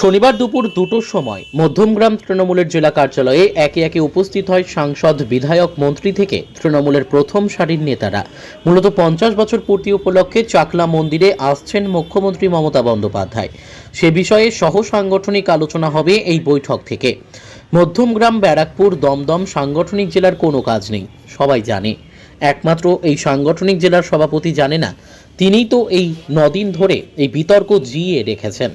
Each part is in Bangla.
শনিবার দুপুর দুটোর সময় মধ্যমগ্রাম তৃণমূলের জেলা কার্যালয়ে একে একে উপস্থিত হয় সাংসদ, বিধায়ক, মন্ত্রী থেকে তৃণমূলের প্রথম সারির নেতারা। মূলত পঞ্চাশ বছর পূর্তি উপলক্ষে চাকলা মন্দিরে আসছেন মুখ্যমন্ত্রী মমতা বন্দ্যোপাধ্যায়। সে বিষয়ে সহ সাংগঠনিক আলোচনা হবে এই বৈঠক থেকে। মধ্যমগ্রাম, ব্যারাকপুর, দমদম সাংগঠনিক জেলার কোনো কাজ নেই, সবাই জানে। একমাত্র এই সাংগঠনিক জেলার সভাপতি জানে না, তিনিই তো এই নদিন ধরে এই বিতর্ক জিয়ে রেখেছেন।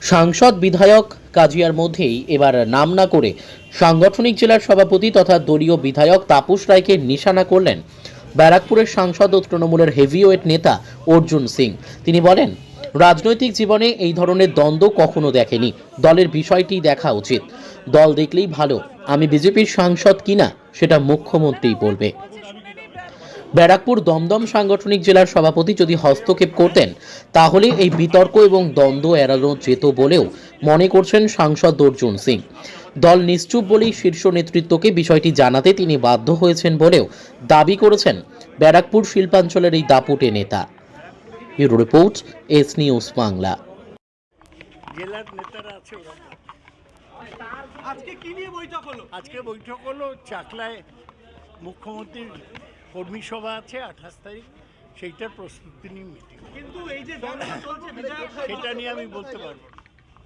সাংসদ বিধায়ক কাজিয়ার মধ্যেই এবার নাম না করে সাংগঠনিক জেলার সভাপতি তথা দলীয় বিধায়ক তাপস রায়কে নিশানা করলেন ব্যারাকপুরের সাংসদ ও তৃণমূলের হেভিওয়েট নেতা অর্জুন সিং। তিনি বলেন, রাজনৈতিক জীবনে এই ধরনের দ্বন্দ্ব কখনো দেখেনি। দলের বিষয়টি দেখা উচিত। দল দেখলেই ভালো। আমি বিজেপির সাংসদ কিনা, সেটা মুখ্যমন্ত্রীই বলবে। ব্যারাকপুর দমদম সাংগঠনিক জেলার সভাপতি যদি হস্তক্ষেপ করতেন তাহলে এই বিতর্ক এবং দ্বন্দ্ব এড়ানো যেত বলেও মনে করছেন সাংসদ অর্জুন সিং। দল নিশ্চুপ বলেই শীর্ষ নেতৃত্বকে বিষয়টি জানাতে তিনি বাধ্য হয়েছেন বলেও দাবি করেছেন ব্যারাকপুর শিল্পাঞ্চলের এই দাপুটে নেতা। Bureau report S news Bangla. জেলার নেতারা আছে আজকে কি নিয়ে বৈঠক হলো? আজকে বৈঠক হলো চাকলায় মুখ্যমন্ত্রীর কর্মী সভা আছে আঠাশ তারিখ সেইটার প্রস্তুতি নিয়ে মিটিং কিন্তু এই যে সেটা নিয়ে আমি বলতে পারব না।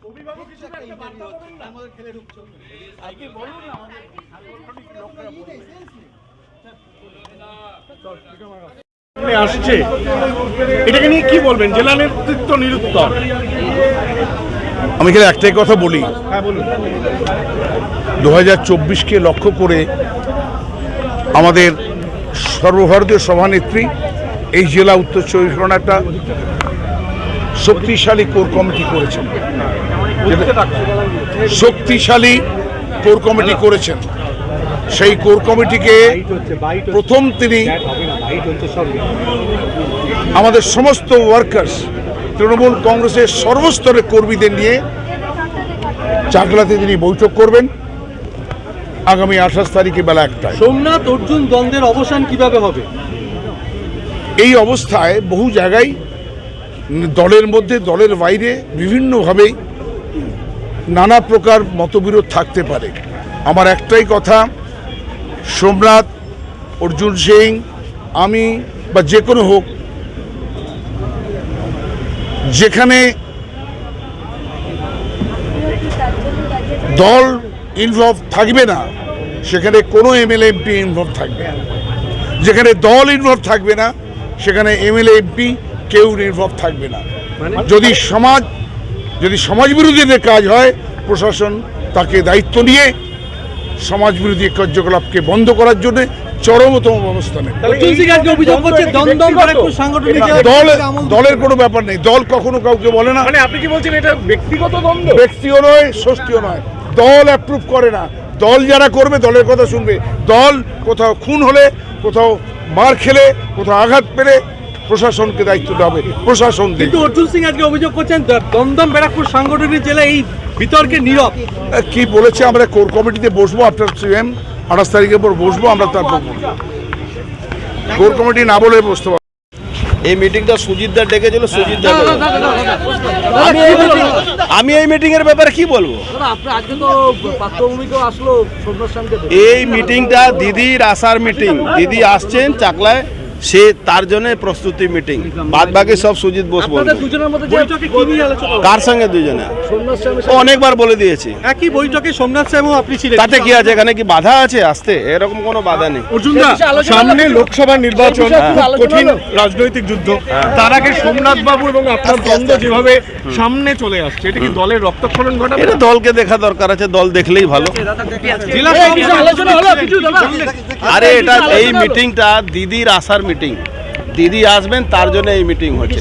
অভিভাবক হিসেবে একটা বার্তা দেবেন না। আমাদের খেলে ঢুকছো। আগে বলুন আমাদের। সাংগঠনিক লোকরা বলবে আসছে। এটাকে নিয়ে কি বলবেন? জেলা নেতৃত্ব নিরুত্তর। আমি এখানে একটাই কথা বলি। হ্যাঁ বলুন। দু হাজার চব্বিশকে লক্ষ্য করে আমাদের সর্বভারতীয় সভানেত্রী, এই জেলা উত্তর চব্বিশ পরগনা একটা শক্তিশালী কোর কমিটি করেছেন। শক্তিশালী কোর কমিটি করেছেন। সেই কোর কমিটিকে প্রথম তিনি আমাদের সমস্ত ওয়ার্কার্স তৃণমূল কংগ্রেসের সর্বস্তরের কর্মীদের নিয়ে চাকলাতে তিনি বৈঠক করবেন। আগামী আঠাশ তারিখে বেলা একটায়। সোমনাথ অর্জুন দ্বন্দ্বের অবসান কীভাবে হবে? এই অবস্থায় বহু জায়গায় দলের মধ্যে দলের বাইরে বিভিন্নভাবেই নানা প্রকার মতবিরোধ থাকতে পারে। আমার একটাই কথা সোমনাথ অর্জুন সিং আমি বা যে কোনো হোক যেখানে দল ইনভলভ থাকবে না সেখানে কোনো এমএলএ এমপি ইনভলভ থাকবে না। যেখানে দল ইনভলভ থাকবে না সেখানে এমএলএ এমপি কেউ ইনভলভ থাকবে না। যদি সমাজ যদি সমাজ বিরোধীদের কাজ হয় প্রশাসন তাকে দায়িত্ব নিয়ে সমাজ বিরোধী কার্যকলাপকে বন্ধ করার জন্য চরমতম ব্যবস্থা নেবে। দলের কোনো ব্যাপার নেই। দল কখনো কাউকে বলে না। মানে আপনি কি বলছেন এটা ব্যক্তিগত দ্বন্দ্ব? ব্যক্তিও নয় ষষ্ঠীয় নয়। দল অ্যাপ্রুভ করে না। দল যারা করবে দলের কথা শুনবে। দল কোথাও খুন হলে কোথাও মার খেলে কোথাও আঘাত পেলে প্রশাসনকে দায়িত্ব হবে। প্রশাসন। কিন্তু অর্জুন সিং আজকে অভিযোগ করছেন দমদম ব্যারাকপুর সাংগঠনিক জেলা এই বিতর্কে নীরব। কি বলেছে? আমরা কোর কমিটিতে বসবো আফটার সিএম আঠাশ তারিখের পর বসবো আমরা তারপর কোর কমিটি না বলে বসতে এই মিটিংটা সুজিতদা ডেকেছিল সুজিতদা আমি এই মিটিং আমি এই মিটিং এর ব্যাপারে কি বলব? এই মিটিংটা দিদির আসার মিটিং দিদি আসছেন চাকলায় সে তার জন্য প্রস্তুতি মিটিং। বাদ বাকি সব সুজিত বোস বলবে। দুজনের মধ্যে বৈঠকে কি নিয়ে আলোচনা হলো? কার সঙ্গে দুজনে? অনেকবার বলে দিয়েছি। একই বৈঠকে সোমনাথ শ্যামও আপনি ছিলেন। তাতে কি আছে? এখানে কি বাধা আছে আসতে? এরকম কোনো বাধা নেই। অর্জুনদা সামনে লোকসভা নির্বাচন কঠিন রাজনৈতিক যুদ্ধ। তার আগে সোমনাথ বাবু এবং আপনার দ্বন্দ্ব যেভাবে সামনে চলে আসছে এটা কি দলের রক্তক্ষরণ ঘটাবে? এটা দলকে দেখা দরকার আছে দল দেখলেই ভালো। আরে এটা এই মিটিংটা দিদির আসার মিটিং দিদি আসবেন তার জন্য এই মিটিং হচ্ছে।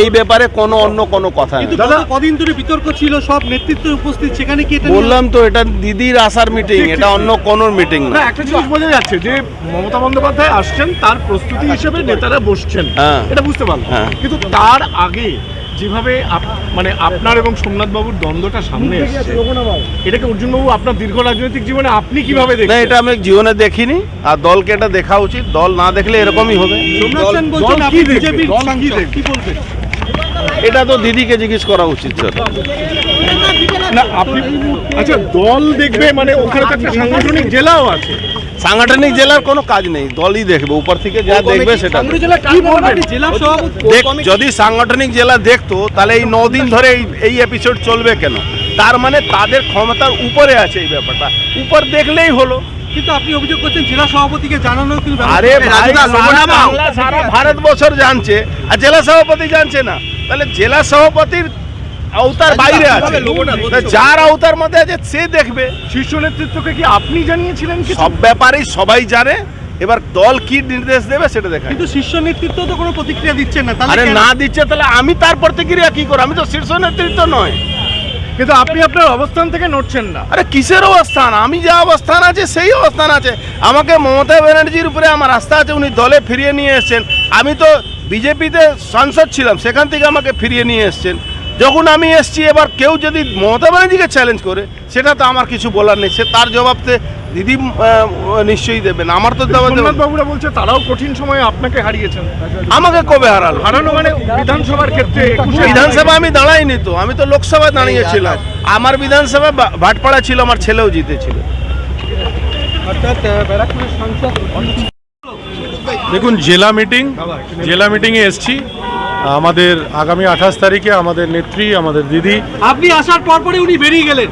এই ব্যাপারে কোনো অন্য কোনো কথা নেই। দাদা কদিন ধরে বিতর্ক ছিল সব নেতৃত্ব উপস্থিত সেখানে কি বললাম তো এটা দিদির আসার মিটিং এটা অন্য কোনো মিটিং না। একটা জিনিস বোঝা যাচ্ছে যে মমতা বন্দ্যোপাধ্যায় আসছেন তার প্রস্তুতি হিসেবে নেতারা বসছেন। হ্যাঁ। এটা বুঝতে পারলাম। হ্যাঁ। কিন্তু তার আগে যেভাবে আপ- মানে আপনার এবং সোমনাথ বাবুর দ্বন্দ্বটা সামনে এসেছে এটাকে অর্জুন বাবু আপনার দীর্ঘ রাজনৈতিক জীবনে আপনি কীভাবে না এটা আমি জীবনে দেখিনি আর দলকে এটা দেখা উচিত দল না দেখলে এরকমই হবে। এটা তো দিদিকে জিজ্ঞেস করা উচিত ছিল না আপনি আচ্ছা দল দেখবে মানে ওখানে তো একটা সাংগঠনিক জেলাও আছে। সাংগঠনিক জেলার কোনো কাজ নেই দলই দেখবে উপর থেকে যা দেখবে সেটা যদি সাংগঠনিক জেলা দেখতো তাহলে এই দিন ধরে এই এই এপিসোড চলবে কেন? তার মানে তাদের ক্ষমতার উপরে আছে এই ব্যাপারটা। উপর দেখলেই হলো। কিন্তু আপনি অভিযোগ করছেন জেলা সভাপতিকে জানানো কিন্তু আরে ভাই সারা বাংলা সারা ভারত জানছে আর জেলা সভাপতি জানছে না। তাহলে জেলা সভাপতির আওতার বাইরে আছে। যার আওতার মধ্যে আছে সে দেখবে। শীর্ষ নেতৃত্বকে কি আপনি জানিয়েছিলেন সব ব্যাপারেই সবাই জানে। এবার দল কি নির্দেশ দেবে সেটা দেখা কিন্তু শীর্ষ নেতৃত্ব তো কোনো প্রতিক্রিয়া দিচ্ছেন না আরে না দিচ্ছে তাহলে আমি তার প্রতিক্রিয়া কি করব? আমি তো শীর্ষ নেতৃত্ব নয়। কিন্তু আপনি আপনার অবস্থান থেকে নড়ছেন না। আরে কিসের অবস্থান? আমি যা অবস্থান আছে সেই অবস্থান আছে। আমাকে মমতা ব্যানার্জির উপরে আমার আস্থা আছে উনি দলে ফিরিয়ে নিয়ে এসেছেন। আমি তো বিজেপিতে সাংসদ ছিলাম সেখান থেকে আমাকে ফিরিয়ে নিয়ে এসেছেন। যখন আমি এসছি এবার কেউ যদি মমতা ব্যানার্জিকে চ্যালেঞ্জ করে সেটা তো আমার কিছু বলার নেই। সে তার জবাবতে দিদি নিশ্চয়ই দেবেন। আমার তো বাবুরা বলছে তারাও কঠিন সময়ে আপনাকে হারিয়েছেন। আমাকে কবে হারালো? হারানো মানে বিধানসভার ক্ষেত্রে বিধানসভা আমি দাঁড়াইনি তো আমি তো লোকসভায় দাঁড়িয়েছিলাম। আমার বিধানসভা ভাটপাড়া ছিল আমার ছেলেও জিতেছিল। দেখুন জেলা মিটিং জেলা মিটিংয়ে এসছি। আমাদের আগামী আঠাশ তারিখে আমাদের নেত্রী আমাদের দিদি। আপনি আসার পর পরে উনি বেরিয়ে গেলেন।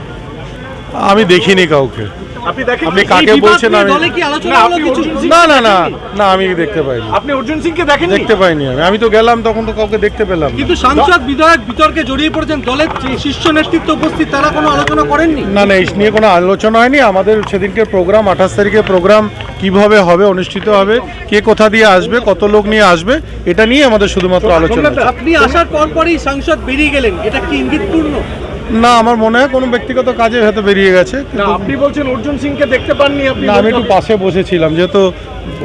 আমি দেখিনি কাউকে। আপনি কাকে বলছেন আমি আলোচনা না, হলো আপনি কিছু? অর্জুন সিং- না না না না আমি দেখতে পাইনি। আপনি অর্জুন সিংকে দেখেননি? দেখতে পাইনি আমি। আমি তো গেলাম তখন তো কাউকে দেখতে পেলাম কিন্তু সাংসদ বিধায়ক বিতর্কে জড়িয়ে পড়েছেন দলের শীর্ষ নেতৃত্ব উপস্থিত তারা কোনো আলোচনা করেননি? না না এই নিয়ে কোনো আলোচনা হয়নি। আমাদের সেদিনকে প্রোগ্রাম আঠাশ তারিখে প্রোগ্রাম কীভাবে হবে অনুষ্ঠিত হবে কে কোথা দিয়ে আসবে কত লোক নিয়ে আসবে এটা নিয়ে আমাদের শুধুমাত্র আলোচনা আপনি আসার পর পরেই সাংসদ বেরিয়ে গেলেন। এটা কি ইঙ্গিতপূর্ণ? না আমার মনে হয় কোনো ব্যক্তিগত কাজে হয়তো বেরিয়ে গেছে। না আপনি বলছেন অর্জুন সিংকে দেখতে পাননি আপনি না আমি একটু পাশে বসেছিলাম যেহেতু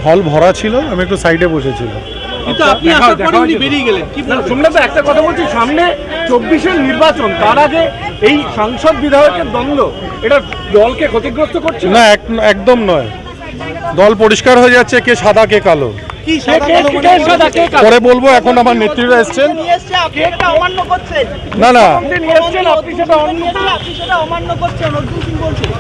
হল ভরা ছিল আমি একটু সাইডে বসেছিলাম। কিন্তু আপনি দেখা- আসার পরে উনি বেরিয়ে গেলেন। কি না, বলবেন একটা কথা বলছি সামনে চব্বিশের নির্বাচন তার আগে এই সাংসদ বিধায়কের দ্বন্দ্ব এটা দলকে ক্ষতিগ্রস্ত করছে না এক- একদম নয়। দল পরিষ্কার হয়ে যাচ্ছে কে সাদা কে কালো। পরে বলব এখন আমার নেত্রীরা এসছেন। না না।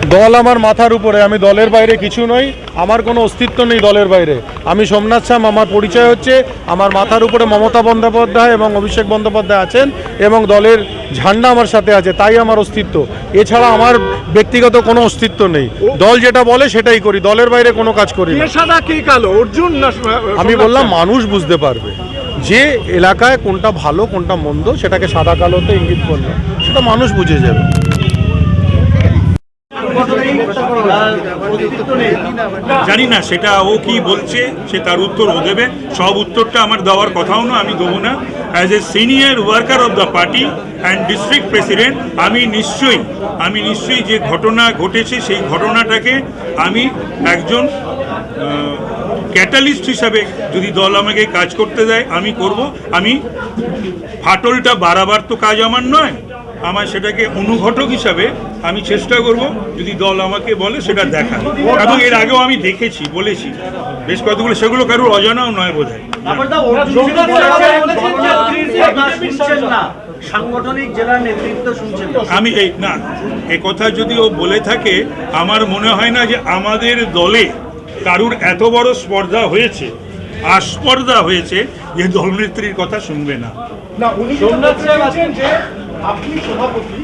দল আমার মাথার উপরে আমি দলের বাইরে কিছু নই আমার কোনো অস্তিত্ব নেই দলের বাইরে। আমি সোমনাথ শ্যাম আমার পরিচয় হচ্ছে আমার মাথার উপরে মমতা বন্দ্যোপাধ্যায় এবং অভিষেক বন্দ্যোপাধ্যায় আছেন এবং দলের ঝান্ডা আমার সাথে আছে তাই আমার অস্তিত্ব। এছাড়া আমার ব্যক্তিগত কোনো অস্তিত্ব নেই। দল যেটা বলে সেটাই করি দলের বাইরে কোনো কাজ করি না। সাদা কে কালো? অর্জুন আমি বললাম মানুষ বুঝতে পারবে যে এলাকায় কোনটা ভালো কোনটা মন্দ সেটাকে সাদা কালোতে ইঙ্গিত করল। সেটা মানুষ বুঝে যাবে। জানি না, সেটা ও কি বলছে, সে তার উত্তর ও দেবে। সব উত্তরটা আমার দেওয়ার কথাও না, আমি দেবো না। As a senior worker of the party and district president আমি নিশ্চয়ই আমি নিশ্চয়ই যে ঘটনা ঘটেছে, সেই ঘটনাটাকে আমি একজন ক্যাটালিস্ট হিসাবে যদি দল আমাকে কাজ করতে দেয়, আমি করব। আমি ফাটলটা বাড়াবার তো কাজ আমার নয়। আমার সেটাকে অনুঘটক হিসাবে আমি চেষ্টা করব যদি দল আমাকে বলে সেটা দেখা এবং এর আগেও আমি দেখেছি, বলেছি। বেশ কতগুলো, সেগুলো কারোর অজানাও নয় বোধ হয় আমি এই, না, এ কথা যদি ও বলে থাকে, আমার মনে হয় না যে আমাদের দলে কারুর এত বড় স্পর্ধা হয়েছে। আস্পর্ধা হয়েছে যে দলনেত্রীর কথা শুনবে না। আপনি সভাপতি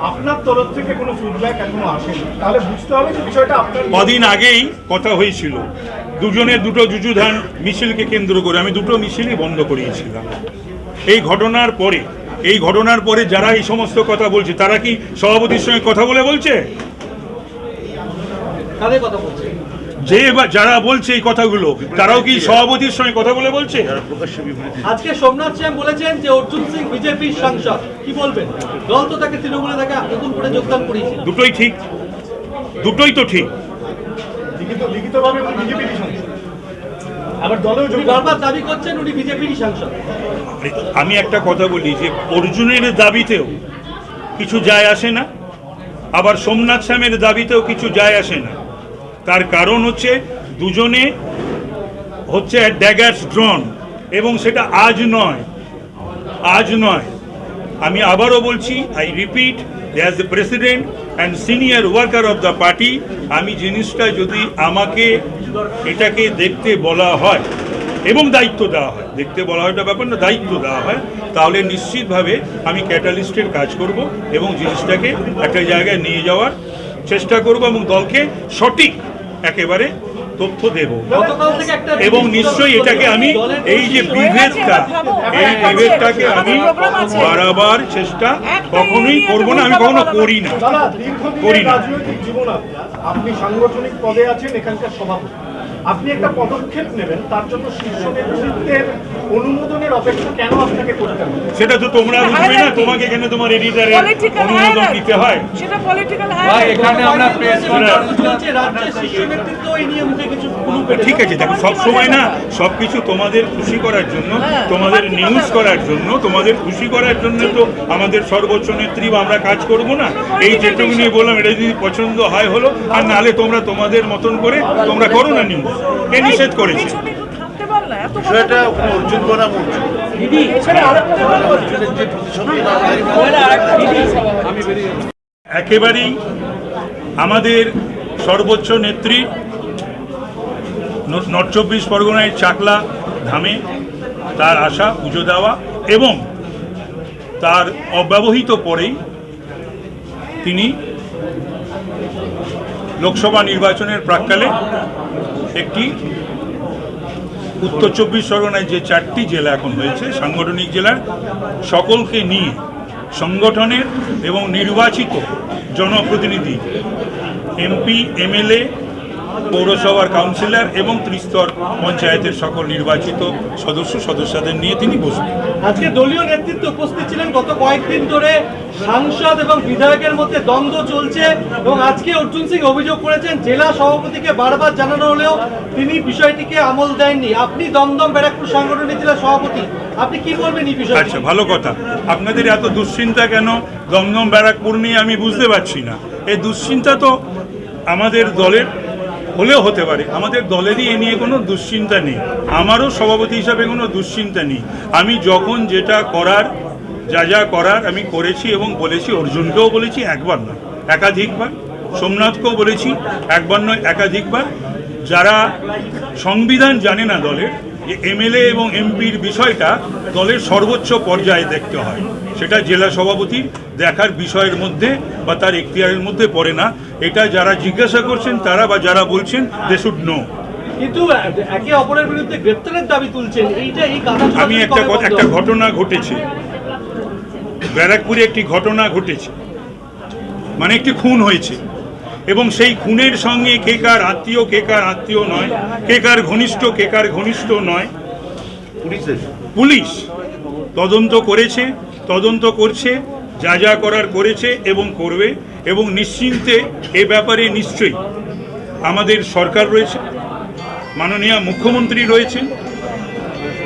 আপনার তরফ থেকে কোনো ফিডব্যাক এখনও আসেনি। তাহলে বুঝতে হবে যে বিষয়টা আপনার কদিন আগেই কথা হয়েছিল। দুজনে দুটো যুযুধান মিছিলকে কেন্দ্র করে আমি দুটো মিছিলই বন্ধ করিয়েছিলাম। এই ঘটনার পরে এই ঘটনার পরে যারা এই সমস্ত কথা বলছে তারা কি সভাপতির সঙ্গে কথা বলে বলছে? কথা বলছে? যে বা যারা বলছে এই কথাগুলো তারাও কি সভাপতির সঙ্গে কথা বলে বলছে? আজকে সোমনাথ শ্যাম বলেছেন যে অর্জুন সিং বিজেপির সাংসদ। কি বলবেন? দল তো তাকে তৃণমূলে তাকে নতুন করে যোগদান করিয়েছে। দুটোই ঠিক। দুটোই তো ঠিক। লিখিত লিখিতভাবে বিজেপির সংসদ। আবার দলেও বারবার দাবি করছেন উনি বিজেপির সাংসদ। আমি একটা কথা বলি যে অর্জুনের দাবিতেও কিছু যায় আসে না আবার সোমনাথ শ্যামের দাবিতেও কিছু যায় আসে না। তার কারণ হচ্ছে দুজনে হচ্ছে ড্যাগার্স ড্রন এবং সেটা আজ নয় আজ নয়। আমি আবারও বলছি I repeat as the president and senior worker of the party আমি জিনিসটা যদি আমাকে এটাকে দেখতে বলা হয়, এবং দায়িত্ব দেওয়া হয়, দেখতে বলা হয় ব্যাপার না, দায়িত্ব দেওয়া হয়, তাহলে নিশ্চিতভাবে আমি ক্যাটালিস্টের কাজ করব এবং জিনিসটাকে একটা জায়গায় নিয়ে যাওয়ার চেষ্টা করব এবং দলকে সঠিক একেবারে তথ্য দেব। এবং নিশ্চয়ই এটাকে আমি এই যে বিভেদটা এই বিভেদটাকে আমি বারবার চেষ্টা কখনোই করব না আমি কখনো করি না। করি না। আপনি সাংগঠনিক পদে আছেন এখানকার সভাপতি। আপনি একটা পদক্ষেপ নেবেন তার জন্য শীর্ষ নেতৃত্বের অনুমোদনের অপেক্ষা কেন আপনাকে করতে হবে? সেটা তো তোমরা বুঝবে না তোমাকে এখানে তোমার এডিটারের অনুমোদন দিতে হয়? সেটা পলিটিক্যাল হায়ার এখানে আমরা প্রেস চলছে রাজ্যের শীর্ষ নেতৃত্ব এই নিয়ে মুখে কিছু ঠিক আছে দেখো সব সময় না সব কিছু তোমাদের খুশি করার জন্য তোমাদের নিউজ করার জন্য তোমাদের খুশি করার জন্য তো আমাদের সর্বোচ্চ নেত্রী বা আমরা কাজ করব না। এই যেটুকু নিয়ে বললাম এটা যদি পছন্দ হয় হলো আর নাহলে তোমরা তোমাদের মতন করে তোমরা করো না নিউজ কে নিষেধ করেছে? অর্জুন করা একেবারেই আমাদের সর্বোচ্চ নেত্রী নর্থ চব্বিশ পরগনায় চাকলা ধামে তার আশা পুজো দেওয়া এবং তার অব্যবহিত পরেই তিনি লোকসভা নির্বাচনের প্রাক্কালে একটি। উত্তর চব্বিশ পরগনায় যে চারটি জেলা এখন হয়েছে, সাংগঠনিক জেলার সকলকে নিয়ে সংগঠনের এবং নির্বাচিত জনপ্রতিনিধি এমপি, এমএলএ পৌরসভার কাউন্সিলর এবং ত্রিস্তর পঞ্চায়েতের সকল নির্বাচিত সদস্য সদস্যদের নিয়ে তিনি বসবেন। আজকে দলীয় নেতৃত্ব উপস্থিত ছিলেন গত কয়েকদিন ধরে সাংসদ এবং বিধায়কের মধ্যে দ্বন্দ্ব চলছে এবং আজকে অর্জুন সিং অভিযোগ করেছেন জেলা সভাপতিকে বারবার জানানো হলেও তিনি বিষয়টিকে আমল দেননি। আপনি দমদম ব্যারাকপুর সাংগঠনিক জেলা সভাপতি আপনি কি বলবেন এই বিষয়ে আচ্ছা ভালো কথা। আপনাদের এত দুশ্চিন্তা কেন? দমদম ব্যারাকপুর নিয়ে আমি বুঝতে পারছি না। এই দুশ্চিন্তা তো আমাদের দলের হলেও হতে পারে। আমাদের দলেরই এ নিয়ে কোনো দুশ্চিন্তা নেই। আমারও সভাপতি হিসাবে কোনো দুশ্চিন্তা নেই। আমি যখন যেটা করার, যা যা করার আমি করেছি এবং বলেছি, অর্জুনকেও বলেছি একবার নয়, একাধিকবার, সোমনাথকেও বলেছি একবার নয়, একাধিকবার। যারা সংবিধান জানে না দলের যে এমএলএ এবং এমপির বিষয়টা দলের সর্বোচ্চ পর্যায়ে দেখতে হয়। সেটা জেলা সভাপতির দেখার বিষয়ের মধ্যে বা তার এখতিয়ারের মধ্যে পড়ে না। এটা যারা জিজ্ঞাসা করছেন তারা বা যারা বলছেন দে শুড নো কিন্তু একে অপরের বিরুদ্ধে গ্রেপ্তারের দাবি তুলছেন এইটা এই আমি একটা একটা ঘটনা ঘটেছে। ব্যারাকপুরে একটি ঘটনা ঘটেছে। মানে একটি খুন হয়েছে। এবং সেই খুনের সঙ্গে কে কার আত্মীয় কে কার আত্মীয় নয় কে কার ঘনিষ্ঠ কে কার ঘনিষ্ঠ নয়। পুলিশ তদন্ত করেছে তদন্ত করছে যা যা করার করেছে এবং করবে এবং নিশ্চিন্তে এ ব্যাপারে নিশ্চয়ই আমাদের সরকার রয়েছে মাননীয় মুখ্যমন্ত্রী রয়েছেন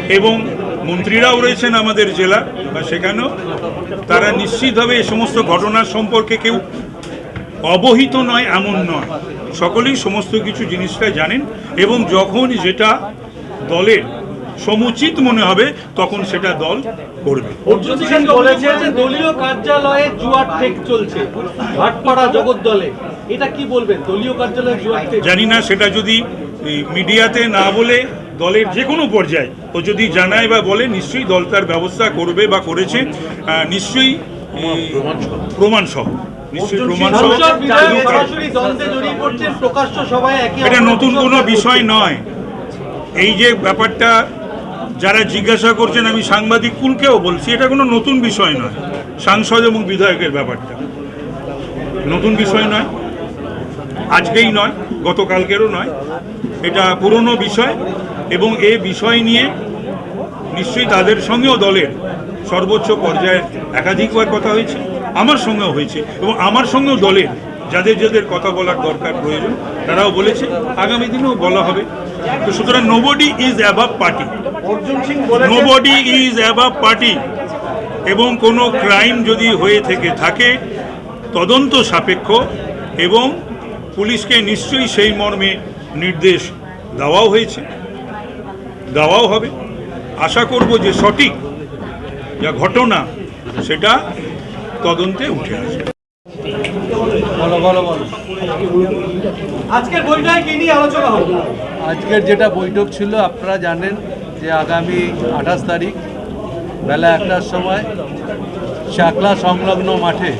এবং মন্ত্রীরাও রয়েছেন আমাদের জেলা বা সেখানেও। তারা নিশ্চিতভাবে এ সমস্ত ঘটনার সম্পর্কে কেউ অবহিত নয় এমন নয়। সকলেই সমস্ত কিছু জিনিসটা জানেন এবং যখন যেটা দলের সমুচিত মনে হবে তখন সেটা দল করবে। দলীয় কার্যালয়ে জুয়ার ঠেক চলছে। ভাটপাড়া জগৎ দলে। এটা কি বলবেন? দলীয় কার্যালয়ে জুয়ার জানি না সেটা যদি মিডিয়াতে না বলে দলের যে কোনো পর্যায়ে ও যদি জানায় বা বলে নিশ্চয়ই দল তার ব্যবস্থা করবে বা করেছে। নিশ্চয়ই প্রমাণ সহ। এটা নতুন কোনো বিষয় নয়। এই যে ব্যাপারটা যারা জিজ্ঞাসা করছেন আমি সাংবাদিক কুলকেও বলছি এটা কোনো নতুন বিষয় নয়। সাংসদ এবং বিধায়কের ব্যাপারটা। নতুন বিষয় নয়। আজকেই নয় গতকালকেরও নয়। এটা পুরনো বিষয় এবং এ বিষয় নিয়ে নিশ্চয়ই তাদের সঙ্গেও দলের সর্বোচ্চ পর্যায়ে একাধিকবার কথা হয়েছে। আমার সঙ্গেও হয়েছে এবং আমার সঙ্গেও দলের যাদের যাদের কথা বলার দরকার প্রয়োজন তারাও বলেছে আগামী দিনেও বলা হবে। তো সুতরাং nobody is above party nobody is above party এবং কোনো ক্রাইম যদি হয়ে থেকে থাকে তদন্ত সাপেক্ষ এবং পুলিশকে নিশ্চয়ই সেই মর্মে নির্দেশ দেওয়াও হয়েছে। দেওয়াও হবে। আশা করব যে সঠিক যা ঘটনা সেটা তদন্তে উঠে আসবে বলো বলো বলো। আজকের বইটায় কি নিয়ে আলোচনা হলো আজকের যেটা বৈঠক ছিল আপনারা জানেন যে আগামী আঠাশ তারিখ বেলা একটার সময় চাকলা সংলগ্ন মাঠে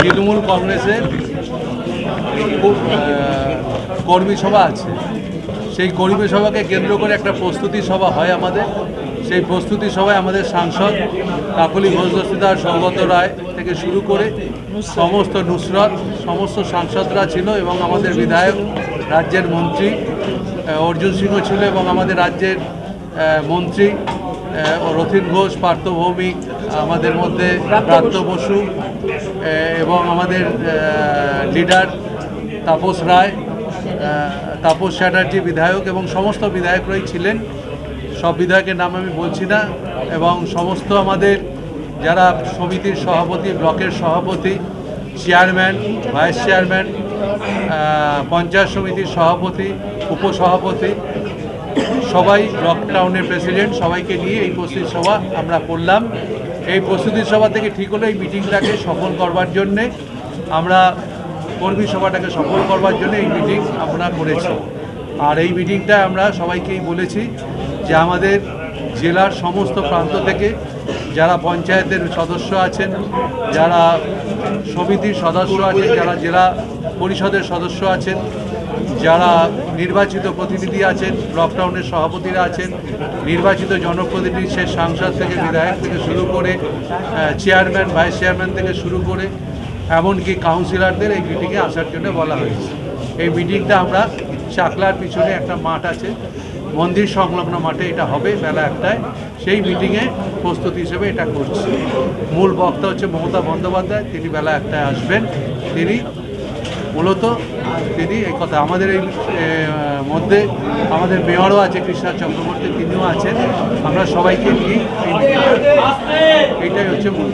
তৃণমূল কংগ্রেসের কর্মী সভা আছে। সেই কর্মী সভাকে কেন্দ্র করে একটা প্রস্তুতি সভা হয় আমাদের। সেই প্রস্তুতি সভায় আমাদের সাংসদ কাকলি ঘোষ দস্তিদার সৌগত রায় থেকে শুরু করে সমস্ত নুসরত, সমস্ত সাংসদরা ছিল এবং আমাদের বিধায়ক, রাজ্যের মন্ত্রী অর্জুন সিংহ ছিল এবং আমাদের রাজ্যের মন্ত্রী রথিন ঘোষ, পার্থ ভৌমিক, আমাদের মধ্যে প্রাপ্ত বসু এবং আমাদের লিডার তাপস রায় তাপস চ্যাটার্জি বিধায়ক এবং সমস্ত বিধায়করাই ছিলেন। সব বিধায়কের নাম আমি বলছি না, এবং সমস্ত আমাদের যারা সমিতির সভাপতি, ব্লকের সভাপতি, চেয়ারম্যান, ভাইস চেয়ারম্যান পঞ্চায়েত সমিতির সভাপতি, উপসভাপতি, সবাই ব্লক টাউনের প্রেসিডেন্ট, সবাইকে নিয়ে এই প্রস্তুতি সভা আমরা করলাম। এই প্রস্তুতি সভা থেকে ঠিক হলো এই মিটিংটাকে সফল করবার জন্যে। আমরা কর্মী সভাটাকে সফল করবার জন্য এই মিটিং আমরা করেছি। আর এই মিটিংটা আমরা সবাইকেই বলেছি যে আমাদের জেলার সমস্ত প্রান্ত থেকে যারা পঞ্চায়েতের সদস্য আছেন, যারা সমিতির সদস্য আছেন, যারা জেলা পরিষদের সদস্য আছেন, যারা নির্বাচিত প্রতিনিধি আছেন ব্লক টাউনের সভাপতিরা আছেন, নির্বাচিত জনপ্রতিনিধি, সে সাংসদ থেকে বিধায়ক থেকে শুরু করে চেয়ারম্যান ভাইস চেয়ারম্যান থেকে শুরু করে, এমনকি কাউন্সিলরদের এই মিটিংয়ে আসার জন্য বলা হয়েছে। এই মিটিংটা আমরা চাকলার পিছনে একটা মাঠ আছে। মন্দির সংলগ্ন মাঠে এটা হবে, বেলা একটায়। সেই মিটিংয়ে প্রস্তুতি হিসেবে এটা করছি। মূল বক্তা হচ্ছে মমতা বন্দ্যোপাধ্যায়, তিনি বেলা একটায় আসবেন। তিনি মূলত, তিনি এই কথা, আমাদের এই মধ্যে আমাদের মেয়রও আছে কৃষ্ণা চক্রবর্তী, তিনিও আছেন। আমরা সবাইকে নিয়ে এই এইটাই হচ্ছে মূল